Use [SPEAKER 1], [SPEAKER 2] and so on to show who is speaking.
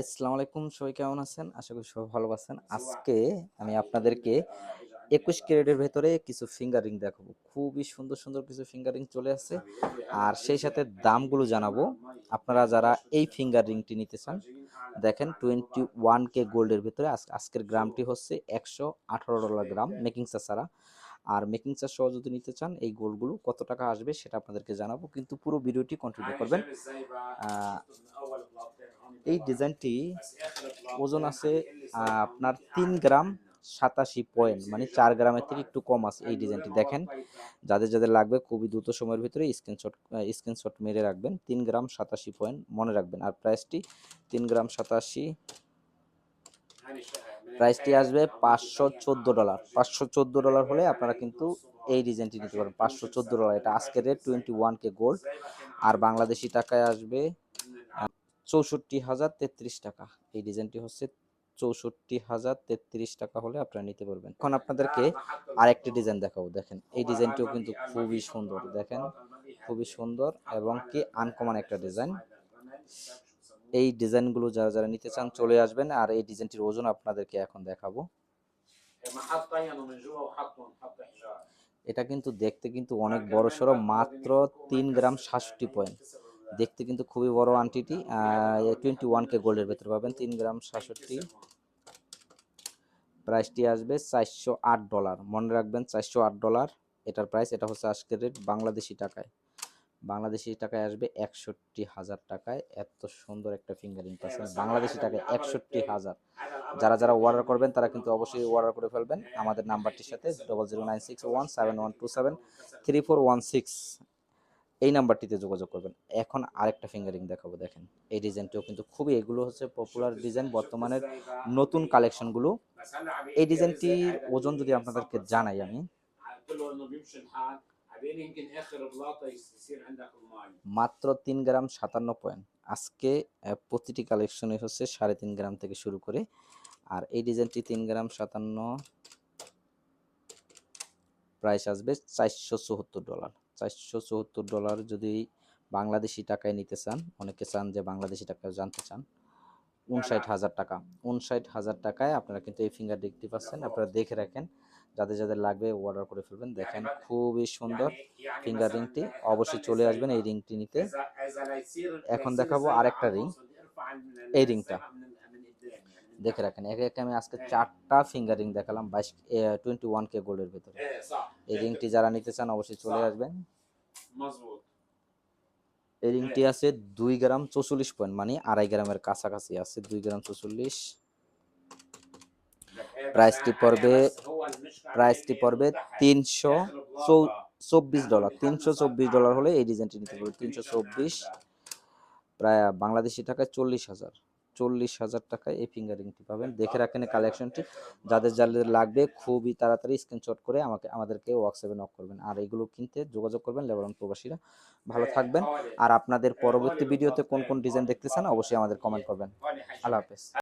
[SPEAKER 1] আসসালামু আলাইকুম, সবাই কেমন আছেন? আশা করি সবাই ভালো আছেন। আজকে আমি আপনাদেরকে একুশ ক্যারেটের ভেতরে কিছু ফিঙ্গার দেখাবো। খুবই সুন্দর সুন্দর কিছু ফিঙ্গার চলে আসছে। আর সেই সাথে দামগুলো জানাব। আপনারা যারা এই ফিঙ্গার রিংটি নিতে চান, দেখেন টোয়েন্টি ওয়ান কে গোল্ডের ভিতরে আজ- আজকের গ্রামটি হচ্ছে একশো আঠারো ডলার গ্রাম মেকিং ছাড়া। আর মেকিং চার্জ সহ যদি নিতে চান, এই গোল্ডগুলো কত টাকা আসবে সেটা আপনাদেরকে জানাব। কিন্তু পুরো ভিডিওটি কন্টিনিউ করবেন। এই ডিজাইনটি ওজন আছে আপনার তিন গ্রাম সাতাশি পয়েন্ট মানে চার গ্রামের থেকে একটু কম আছে এই ডিজাইনটি দেখেন, যাদের যাদের লাগবে খুবই দ্রুত সময়ের ভিতরে স্ক্রিনশট স্ক্রিনশট মেরে রাখবেন। তিন গ্রাম সাতাশি পয়েন্ট মনে রাখবেন। আর প্রাইসটি তিন গ্রাম সাতাশি প্রাইসটি আসবে পাঁচশো চোদ্দ ডলার পাঁচশো চোদ্দ ডলার হলে আপনারা কিন্তু এই ডিজাইনটি নিতে পারেন পাঁচশো চোদ্দ ডলার এটা আজকের rate twenty one K gold আর বাংলাদেশি টাকায় আসবে চৌষট্টি হাজার তেত্রিশ টাকা। এই ডিজাইনটি হচ্ছে চৌষট্টি হাজার তেত্রিশ টাকা হলে আপনারা নিতে পারবেন। এখন আপনাদেরকে আরেকটি ডিজাইন দেখাবো। দেখেন, এই ডিজাইনটিও কিন্তু খুবই সুন্দর। দেখেন, খুবই সুন্দর এবং কি আনকমন একটা ডিজাইন। এই ডিজাইনগুলো যারা যারা নিতে চান চলে আসবেন আর এই ডিজাইনটির ওজন আপনাদেরকে এখন দেখাবো। এটা কিন্তু দেখতে কিন্তু অনেক বড় সড়ো মাত্র তিন গ্রাম সাতষট্টি পয়েন্ট। দেখতে কিন্তু খুবই বড় আন্টিটি টোয়েন্টি ওয়ান কে গোল্ডের ভেতরে পাবেন, তিন গ্রাম সাতষট্টি। প্রাইসটি আসবে চারশো আট ডলার মনে রাখবেন চারশো আট ডলার এটার প্রাইস এটা হচ্ছে আজকের রেট বাংলাদেশি টাকায়। বাংলাদেশি টাকায় আসবে একষট্টি হাজার টাকায়। এত সুন্দর একটা ফিঙ্গারিং পাচ্ছেন বাংলাদেশি টাকায় একষট্টি হাজার। যারা যারা অর্ডার করবেন, তারা কিন্তু অবশ্যই অর্ডার করে ফেলবেন। আমাদের নাম্বারটির সাথে double zero nine six one seven one two seven three four one six এই নাম্বারটিতে যোগাযোগ করবেন। এখন আরেকটা ফিঙ্গারিং দেখাবো, দেখেন। এই ডিজাইনটিও কিন্তু খুবই, এগুলো হচ্ছে পপুলার ডিজাইন বর্তমানের নতুন কালেকশনগুলো এই ডিজাইনটির ওজন যদি আপনাদেরকে জানাই আমি। মাত্র তিন গ্রাম সাতান্ন পয়েন্ট আজকে প্রতিটি কালেকশনে হচ্ছে সাড়ে তিন গ্রাম থেকে শুরু করে। আর এই ডিজাইনটি তিন গ্রাম সাতান্ন প্রাইস আসবে চারশো চুহত্তর ডলার চারশো চুয়াত্তর ডলার যদি বাংলাদেশি টাকায় নিতে চান, অনেকে চান যে বাংলাদেশি টাকায় জানতে চান, উনষাট হাজার টাকা। উনষাট হাজার টাকায় আপনারা কিন্তু এই ফিঙ্গার দেখতে পাচ্ছেন আপনারা দেখে রাখেন, যাদের যাদের লাগবে অর্ডার করে ফেলবেন। দেখেন খুবই সুন্দর ফিঙ্গার রিংটি অবশ্যই চলে আসবেন এই রিংটি নিতে। এখন দেখাবো আরেকটা রিং এই রিংটা দেখে রাখেন, একে একে আমি আজকে চারটা ফিঙ্গার রিং দেখালাম, বাইশ টোয়েন্টি ওয়ান কে গোল্ডের ভিতরে। এই রিংটি যারা নিতে চান অবশ্যই চলে আসবেন। এই রিংটি আছে দুই গ্রাম চৌচল্লিশ পয়েন্ট মানে আড়াই গ্রামের কাছাকাছি আছে দুই গ্রাম চৌচল্লিশ। প্রাইসটি পড়বে প্রাইসটি পড়বে তিনশো চব্বিশ ডলার তিনশো চব্বিশ ডলার হলে এই ডিজাইনটি নিতে পারবে তিনশো চব্বিশ। প্রায় বাংলাদেশি টাকায় চল্লিশ হাজার। চল্লিশ হাজার টাকায় এই ফিঙ্গারিংটি পাবেন। দেখে রাখেন কালেকশনটি যাদের যাদের লাগবে খুবই তাড়াতাড়ি স্ক্রিনশট করে আমাকে আমাদেরকে হোয়াটসঅ্যাপে নক করবেন। আর এগুলো কিনতে যোগাযোগ করবেন লেবারন প্রবাসীরা। ভালো থাকবেন। আর আপনাদের পরবর্তী ভিডিওতে কোন কোন ডিজাইন দেখতে চান অবশ্যই আমাদের কমেন্ট করবেন। আল্লাহ হাফেজ।